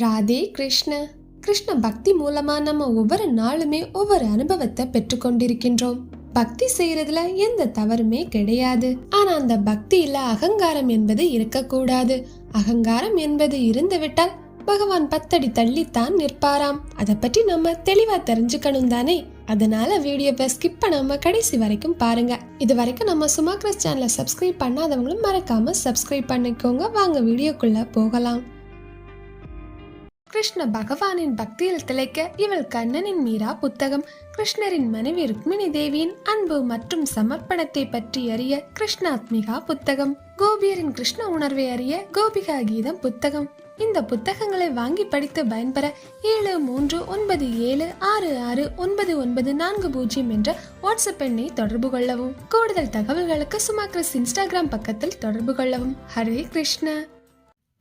ராதே கிருஷ்ண. கிருஷ்ண பக்தி மூலமா நம்ம ஒவ்வொரு நாளுமே ஒவ்வொரு அனுபவத்தை பெற்றுக்கொண்டிருக்கின்றோம். பக்தி செய்யறதுல எந்த தவறுமே கிடையாது. ஆனா அந்த பக்தியில அகங்காரம் என்பது இருக்கக்கூடாது. அகங்காரம் என்பது இருந்துவிட்டால் பகவான் பத்தடி தள்ளித்தான் நிற்பாராம். அதை பற்றி நம்ம தெளிவா தெரிஞ்சுக்கணும் தானே? அதனால வீடியோவை ஸ்கிப் பண்ணாம கடைசி வரைக்கும் பாருங்க. இது வரைக்கும் நம்ம சுமாக்ரஸ் சேனலை சப்ஸ்கிரைப் பண்ணாதவங்களும் மறக்காம சப்ஸ்கிரைப் பண்ணிக்கோங்க. வாங்க வீடியோக்குள்ள போகலாம். கிருஷ்ண பகவானின் பக்தியில் திளைக்க இவள் கண்ணனின் மீரா புத்தகம். கிருஷ்ணரின் மனைவி ருக்மிணி தேவியின் அன்பு மற்றும் சமர்ப்பணத்தை பற்றி அறிய கிருஷ்ணாத்மிகா புத்தகம். கோபியரின் கிருஷ்ண உணர்வை அறிய கோபிகா கீதம் புத்தகம். இந்த புத்தகங்களை வாங்கி படித்து பயன்பெற ஏழு மூன்று ஒன்பது ஏழு ஆறு ஆறு ஒன்பது ஒன்பது நான்கு பூஜ்ஜியம் என்ற வாட்ஸ்அப் எண்ணை தொடர்பு கொள்ளவும். கூடுதல் தகவல்களுக்கு சுமாக்ரஸ் இன்ஸ்டாகிராம் பக்கத்தில் தொடர்பு கொள்ளவும். ஹரே கிருஷ்ண.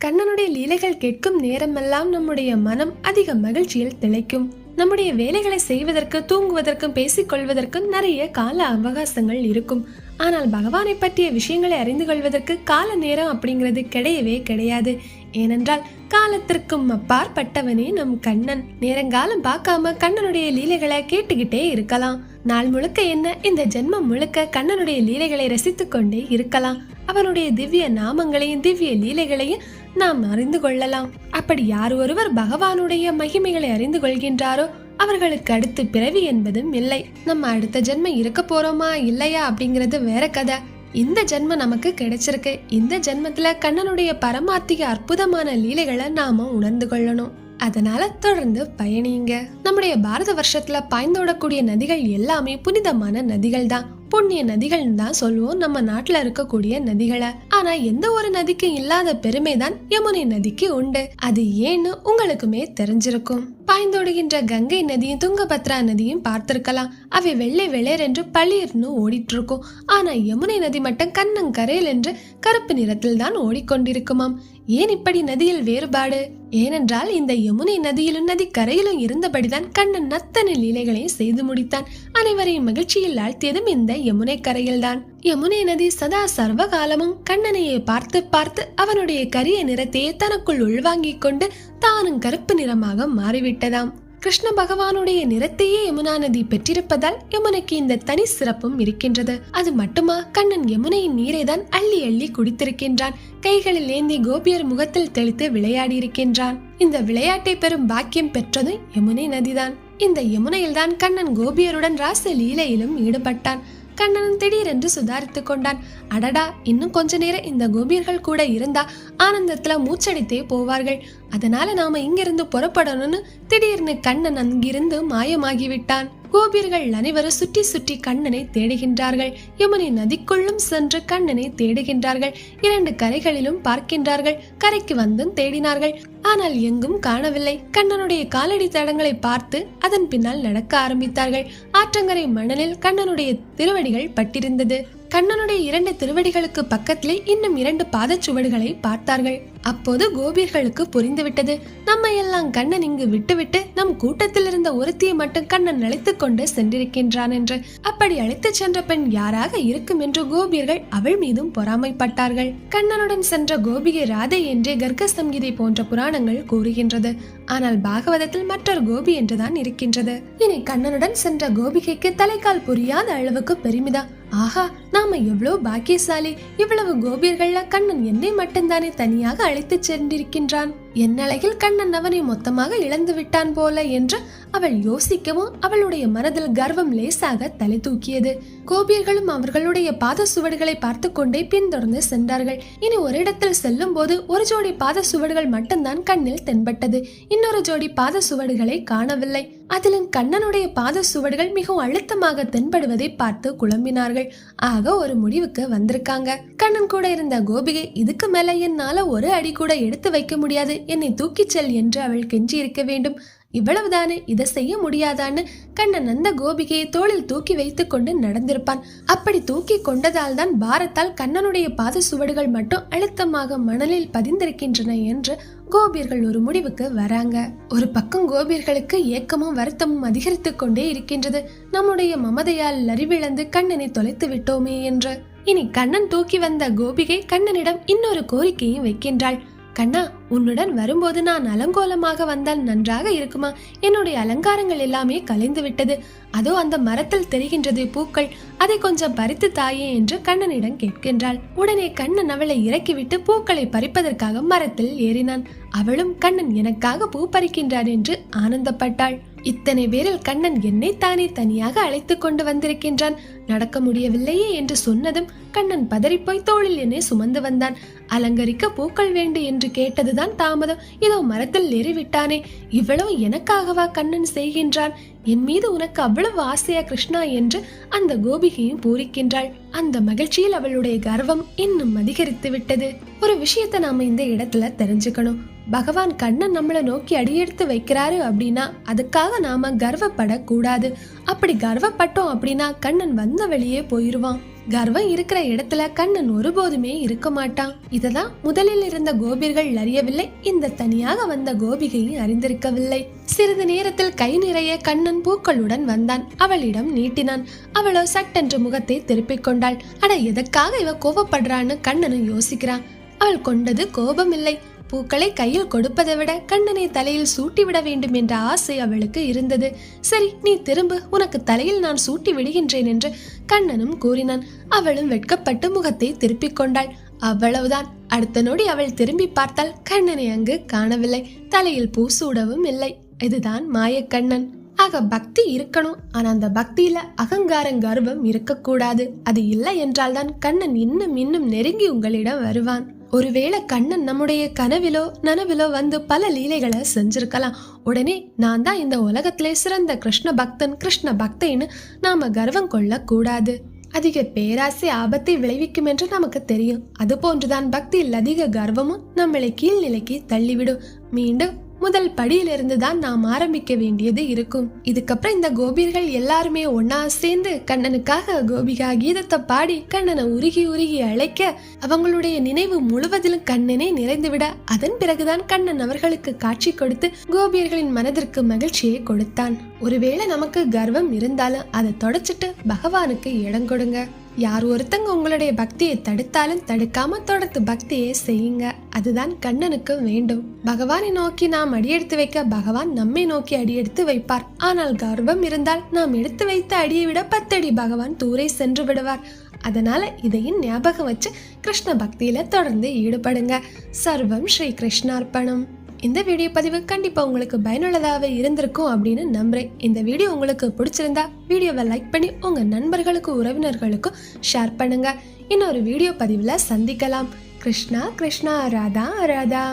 கண்ணனுடைய லீலைகள் கேட்கும் நேரமெல்லாம் நம்முடைய மனம் அதிக மகிழ்ச்சியில் திளைக்கும். நம்முடைய வேலைகளை செய்வதற்கு தூங்குவதற்கும் பேசிக்கொள்வதற்கும் நிறைய கால அவகாசங்கள் இருக்கும். ஆனால் பகவானை பற்றிய விஷயங்களை அறிந்து கொள்வதற்கு கால நேரம் அப்படிங்கிறது கிடையவே கிடையாது. ஏனென்றால் காலத்திற்கும் அப்பாற்பட்டவனே நம் கண்ணன். நேரங்காலம் பார்க்காம கண்ணனுடைய லீலைகளை கேட்டுக்கிட்டே இருக்கலாம். நாள் முழுக்க என்ன இந்த ஜென்மம் முழுக்க கண்ணனுடைய லீலைகளை ரசித்துக்கொண்டே இருக்கலாம். அவனுடைய திவ்ய நாமங்களையும் திவ்ய லீலைகளையும் நாம் அறிந்து கொள்ளலாம். அப்படி யார் ஒருவர் பகவானுடைய மகிமைகளை அறிந்து கொள்கின்றாரோ அவர்களுக்கு அடுத்து பிறவி என்பதும் இல்லை. நம்ம அடுத்த ஜென்மம் இருக்க போறோமா இல்லையா அப்படிங்கிறது வேற கதை. இந்த ஜென்மம் நமக்கு கிடைச்சிருக்கு. இந்த ஜென்மத்துல கண்ணனுடைய பரமாத்திய அற்புதமான லீலைகளை நாம உணர்ந்து கொள்ளணும். அதனால தொடர்ந்து பயணிங்க நம்முடைய பாரத வருஷத்துல பாய்ந்தோடக்கூடிய நதிகள் எல்லாமே புனிதமான நதிகள் தான் புண்ணிய நதிகள்னு தான் சொல்லுவோம். நம்ம நாட்டுல இருக்கக்கூடிய நதிகளை. ஆனா எந்த ஒரு நதிக்கும் இல்லாத பெருமை தான் யமுனை நதிக்கு உண்டு. அது ஏன்னு உங்களுக்குமே தெரிஞ்சிருக்கும். பாய்ந்தோடுகின்ற கங்கை நதியும் துங்கபத்ரா நதியும் பார்த்திருக்கலாம். அவை வெள்ளை வெளேர் என்று பளிர்னு ஓடிட்டு இருக்கும் ஆனா யமுனை நதி மட்டும் கண்ணங்கரையில் என்று கருப்பு நிறத்தில் தான் ஓடிக்கொண்டிருக்குமாம். ஏன் இப்படி நதியில் வேறுபாடு? ஏனென்றால் இந்த யமுனை நதியிலும் நதி கரையிலும் இருந்தபடிதான் கண்ணன் நத்தன லீலைகளையும் செய்து முடித்தான். அனைவரையும் மகிழ்ச்சியில் ஆழ்த்தியதும் இந்த யமுனை கரையில்தான். யமுனை நதி சதா சர்வ காலமும் கண்ணனையே பார்த்து பார்த்து அவனுடைய கரிய நிறத்தையே தனக்குள் உள்வாங்கிக் கொண்டு தானும் கருப்பு நிறமாக மாறிவிட்டதாம். கிருஷ்ண பகவானுடைய நிறத்தையே யமுனா நதி பெற்றிருப்பதால் யமுனைக்கு இந்த தனி சிறப்பும் இருக்கின்றது. அது மட்டுமா? கண்ணன் யமுனையின் நீரை தான் அள்ளி அள்ளி குடித்திருக்கின்றான். கைகளில் ஏந்தி கோபியர் முகத்தில் தெளித்து விளையாடி இருக்கின்றான் இந்த விளையாட்டை பெறும் பாக்கியம் பெற்றதும் யமுனை நதிதான். இந்த யமுனையில்தான் கண்ணன் கோபியருடன் ராச லீலையிலும் ஈடுபட்டான். கண்ணன் திடீரென்று சுதாரித்துக் கொண்டான். அடடா இன்னும் கொஞ்ச நேரம் இந்த கோபியர்கள் கூட இருந்தா ஆனந்தத்துல மூச்சடித்தே போவார்கள். அதனால நாம இங்கிருந்து புறப்படணும்னு திடீர்னு கண்ணன் அங்கிருந்து மாயமாகி விட்டான் கோபியர்கள் அனைவரும் சுற்றி சுற்றி கண்ணனை தேடுகின்றார்கள். யமுனை நதிக்குள்ளும் சென்று கண்ணனை தேடுகின்றார்கள். இரண்டு கரைகளிலும் பார்க்கின்றார்கள். கரைக்கு வந்தும் தேடினார்கள். ஆனால் எங்கும் காணவில்லை. கண்ணனுடைய காலடி தடங்களை பார்த்து அதன் பின்னால் நடக்க ஆரம்பித்தார்கள். ஆற்றங்கரை மணலில் கண்ணனுடைய திருவடிகள் பட்டிருந்தது. கண்ணனுடைய இரண்டு திருவடிகளுக்கு பக்கத்திலே இன்னும் இரண்டு பாதச்சுவடுகளை பார்த்தார்கள். அப்போது கோபியர்களுக்கு புரிந்துவிட்டது. நம்ம எல்லாம் கண்ணன் இங்கு விட்டுவிட்டு நம் கூட்டத்தில் இருந்த ஒருத்தியை மட்டும் கண்ணன் அழைத்துக் கொண்டு சென்றிருக்கின்றான் என்று. அப்படி அழைத்துச் சென்ற பெண் யாராக இருக்கும் என்று கோபியர்கள் அவள் மீதும் பொறாமைப்பட்டார்கள். கண்ணனுடன் சென்ற கோபிகை ராதை என்றே கர்க்க சங்கீதை போன்ற புராணங்கள் கூறுகின்றது. ஆனால் பாகவதத்தில் மற்றொரு கோபி என்றுதான் இருக்கின்றது. இனி கண்ணனுடன் சென்ற கோபிகைக்கு தலைக்கால் புரியாத அளவுக்கு பெருமிதா. ஆஹா நாம எவ்வளவு பாக்கியசாலி இவ்வளவு கோபியர்கள்ல கண்ணன் என்னை மட்டும்தானே தனியாக அழைத்து சென்றிருக்கின்றான். என் அழகில் கண்ணன் அவனை மொத்தமாக இழந்து விட்டான் போல என்று அவள் யோசிக்கவும் அவளுடைய மனதில் கர்வம் லேசாக தலை தூக்கியது. கோபியர்களும் அவர்களுடைய பாத சுவடுகளை பார்த்து கொண்டே பின்தொடர்ந்து சென்றார்கள். இனி ஒரு இடத்தில் செல்லும் போது ஒரு ஜோடி பாத சுவடுகள் மட்டும்தான் கண்ணில் தென்பட்டது. இன்னொரு ஜோடி பாத சுவடுகளை காணவில்லை. அதிலும் கண்ணனுடைய பாத சுவடுகள் மிகவும் அழுத்தமாக தென்படுவதை பார்த்து குழம்பினார்கள். ஆக ஒரு முடிவுக்கு வந்திருக்காங்க. கண்ணன் கூட இருந்த கோபிகை இதுக்கு மேல என்னால ஒரு அடி கூட எடுத்து வைக்க முடியாது. என்னை தூக்கிச் செல் என்று அவள் கெஞ்சி இருக்க வேண்டும். இவ்வளவுதானே? இதை செய்ய முடியாதான்னு கண்ணன் அந்த கோபிகையை தோளில் தூக்கி வைத்து கொண்டு நடந்திருப்பான். அப்படி தூக்கி கொண்டதால் தான் பாரத்தால் கண்ணனுடைய பாத சுவடுகள் மட்டும் அழுத்தமாக மணலில் பதிந்திருக்கின்றன என்று கோபியர்கள் ஒரு முடிவுக்கு வராங்க. ஒரு பக்கம் கோபியர்களுக்கு ஏக்கமும் வருத்தமும் அதிகரித்துக் கொண்டே இருக்கின்றது. நம்முடைய மமதையால் லறிவிழந்து கண்ணனை தொலைத்து விட்டோமே என்று. இனி கண்ணன் தூக்கி வந்த கோபிகை கண்ணனிடம் இன்னொரு கோரிக்கையும் வைக்கின்றாள். கண்ணா உன்னுடன் வரும்போது நான் அலங்கோலமாக வந்தால் நன்றாக இருக்குமா? என்னுடைய அலங்காரங்கள் எல்லாமே கலைந்து விட்டது. அதோ அந்த மரத்தில் தெரிகின்றது பூக்கள். அதை கொஞ்சம் பறித்து தாயே என்று கண்ணனிடம் கேட்கின்றாள். உடனே கண்ணன் அவளை இறக்கிவிட்டு பூக்களை பறிப்பதற்காக மரத்தில் ஏறினான். அவளும் கண்ணன் எனக்காக பூ பறிக்கின்றார் என்று ஆனந்தப்பட்டாள். இத்தனை பேரில் கண்ணன் என்னை தானே தனியாக அழைத்து கொண்டு வந்திருக்கின்றான். நடக்க முடியவில்லையே என்று சொன்னதும் கண்ணன் பதறிப்போய் தோளில் என்னை சுமந்து வந்தான். அலங்கரிக்க பூக்கள் வேண்டு என்று கேட்டதுதான் தாமதம். இதோ மரத்தில் ஏறிவிட்டானே. இவ்வளவு எனக்காகவா கண்ணன் செய்கின்றான்? என் மீது உனக்கு அவ்வளவு ஆசையா கிருஷ்ணா என்று அந்த கோபிகையும் பூரிக்கின்றாள். அந்த மகிழ்ச்சியில் அவளுடைய கர்வம் இன்னும் அதிகரித்து விட்டது ஒரு விஷயத்தை நாம இந்த இடத்துல தெரிஞ்சுக்கணும். பகவான் கண்ணன் நம்மளை நோக்கி அடியெடுத்து வைக்கிறாரு அப்படின்னா அதுக்காக நாம கர்வப்படக்கூடாது. அப்படி கர்வப்பட்டோம் அப்படின்னா கண்ணன் வந்த வழியே போயிருவான். கர்வம் இருக்கிற இடத்துல கண்ணன் ஒருபோதுமே இருக்க மாட்டான். இததான் முதலில் இருந்த கோபிர்கள் அறியவில்லை இந்த தனியாக வந்த கோபிகையும் அறிந்திருக்கவில்லை. சிறிது நேரத்தில் கை நிறைய கண்ணன் பூக்களுடன் வந்தான். அவளிடம் நீட்டினான். அவளோ சட்டென்று முகத்தை திருப்பிக் கொண்டாள். அட எதற்காக இவ கோபப்படுறான்னு கண்ணனும் யோசிக்கிறான். அவள் கொண்டது கோபம் இல்லை பூக்களை கையில் கொடுப்பதை விட கண்ணனை தலையில் சூட்டிவிட வேண்டும் என்ற ஆசை அவளுக்கு இருந்தது. சரி நீ திரும்பு. உனக்கு தலையில் நான் சூட்டி விடுகின்றேன் என்று கண்ணனும் கூறினான். அவளும் வெட்கப்பட்டு முகத்தை திருப்பிக் கொண்டாள். அவ்வளவுதான். அடுத்த நொடி அவள் திரும்பி பார்த்தால் கண்ணனை அங்கு காணவில்லை. தலையில் பூ சூடவும் இல்லை. இதுதான் மாயக்கண்ணன். ஆக பக்தி இருக்கணும். ஆனா அந்த பக்தியில அகங்காரம் கர்வம் இருக்கக்கூடாது. அது இல்லை என்றால்தான் கண்ணன் இன்னும் இன்னும் நெருங்கி உங்களிடம் வருவான். ஒருவேளை கண்ணன் நம்முடைய கனவிலோ நனவிலோ வந்து பல லீலைகளை செஞ்சிருக்கலாம். உடனே நான் தான் இந்த உலகத்திலே சிறந்த கிருஷ்ண பக்தன் கிருஷ்ண பக்தைன்னு நாம கர்வம் கொள்ளக்கூடாது அதிக பேராசை ஆபத்தை விளைவிக்கும் என்று நமக்கு தெரியும். அது போன்றுதான் பக்தியில் அதிக கர்வமும் நம்மளை கீழ்நிலைக்கு தள்ளிவிடும். மீண்டும் முதல் படியிலிருந்து தான் நாம் ஆரம்பிக்க வேண்டியது இருக்கும். இதுக்கப்புறம் இந்த கோபியர்கள் எல்லாருமே ஒன்னா சேர்ந்து கண்ணனுக்காக கோபிகா கீதத்தை பாடி கண்ணனை உருகி உருகி அழைக்க அவங்களுடைய நினைவு முழுவதிலும் கண்ணனே நிறைந்துவிட அதன் பிறகுதான் கண்ணன் அவர்களுக்கு காட்சி கொடுத்து கோபியர்களின் மனதிற்கு மகிழ்ச்சியை கொடுத்தான். ஒருவேளை நமக்கு கர்வம் இருந்தாலும் அதை தொடச்சிட்டு பகவானுக்கு இடம் கொடுங்க. யார் ஒருத்தங்க உங்களுடைய பக்தியை தடுத்தாலும் தடுக்காம தொடர்ந்து பக்தியை செய்யுங்க. அதுதான் கண்ணனுக்கு வேண்டும். பகவானை நோக்கி நாம் அடியெடுத்து வைக்க பகவான் நம்மை நோக்கி அடியெடுத்து வைப்பார். ஆனால் கர்வம் இருந்தால் நாம் எடுத்து வைத்த அடியை விட பத்தடி பகவான் தூரை சென்று விடுவார். அதனால இதையும் ஞாபகம் வச்சு கிருஷ்ண பக்தியில தொடர்ந்து ஈடுபடுங்க. சர்வம் ஸ்ரீ கிருஷ்ணார்ப்பணம். இந்த வீடியோ பதிவு கண்டிப்பாக உங்களுக்கு பயனுள்ளதாக இருந்திருக்கும் அப்படின்னு நம்புகிறேன் இந்த வீடியோ உங்களுக்கு பிடிச்சிருந்தா வீடியோவை லைக் பண்ணி உங்கள் நண்பர்களுக்கும் உறவினர்களுக்கும் ஷேர் பண்ணுங்கள் இன்னொரு வீடியோ பதிவில் சந்திக்கலாம். கிருஷ்ணா கிருஷ்ணா ராதா ராதா.